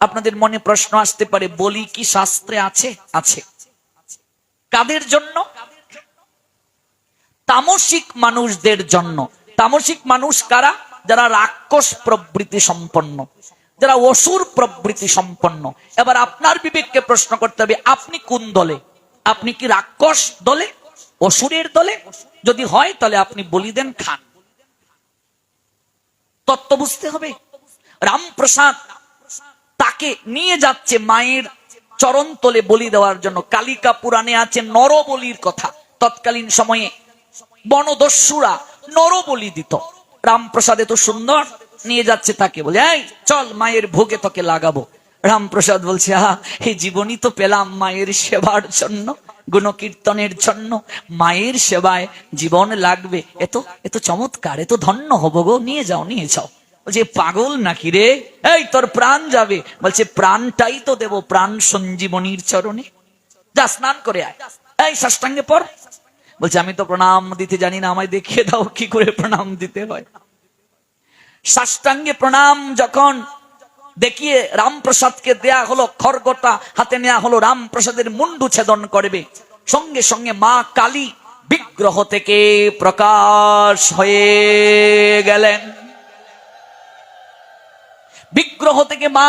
আপনাদের মনে প্রশ্ন আসতে পারে, বলি কি শাস্ত্রে আছে? আছে। কাদের জন্য? তামসিক মানুষদের জন্য। তামসিক মানুষ কারা? যারা রাক্ষস প্রবৃত্তি সম্পন্ন। যারা অসুর প্রবৃত্তি সম্পন্ন। এবার আপনার বিবেককে প্রশ্ন করতে হবে, আপনি কোন দলে? আপনি কি রাক্ষস দলে? অসুরের দলে? যদি হয়, তাহলে আপনি বলি দেন খান। তত্ত্ব বুঝতে হবে। রামপ্রসাদ তাকে নিয়ে যাচ্ছে মায়ের চরণ তলে বলি দেওয়ার জন্য। কালিকা পুরাণে আছে নরবলির কথা। তৎকালীন সময়ে বনদস্যুরা নরবলি দিত। রামপ্রসাদ এত সুন্দর নিয়ে যাচ্ছে তাকে বলে, এই, চল মায়ের ভোগে তোকে লাগাবো। রামপ্রসাদ বলছে, আহা, এই জীবনই তো পেলাম মায়ের সেবার জন্য, গুণকীর্তনের জন্য। মায়ের সেবায় জীবন লাগবে। এত এত চমৎকার এত ধন্য হব গো। নিয়ে যাও নিয়ে যাও। বলছে পাগল নাকি রে? এই, তোর প্রাণ যাবে। বলছে, প্রাণটাই তো দেব প্রাণ সঞ্জীবনীর চরণে। যা, স্নান করে আয়। এই, সাষ্টাঙ্গে পর বলছে, আমি তো প্রণাম দিতে জানি না, আমায় দেখিয়ে দাও কি করে প্রণাম দিতে হয়। সাষ্টাঙ্গে প্রণাম যখন দেখিয়ে রামপ্রসাদকে দেয়া হলো খড়গটা, হাতে নেওয়া হলো রামপ্রসাদের মুন্ডু ছেদন করবে, সঙ্গে সঙ্গে মা কালী বিগ্রহ থেকে প্রকাশ হয়ে গেলেন। বিগ্রহ থেকে মা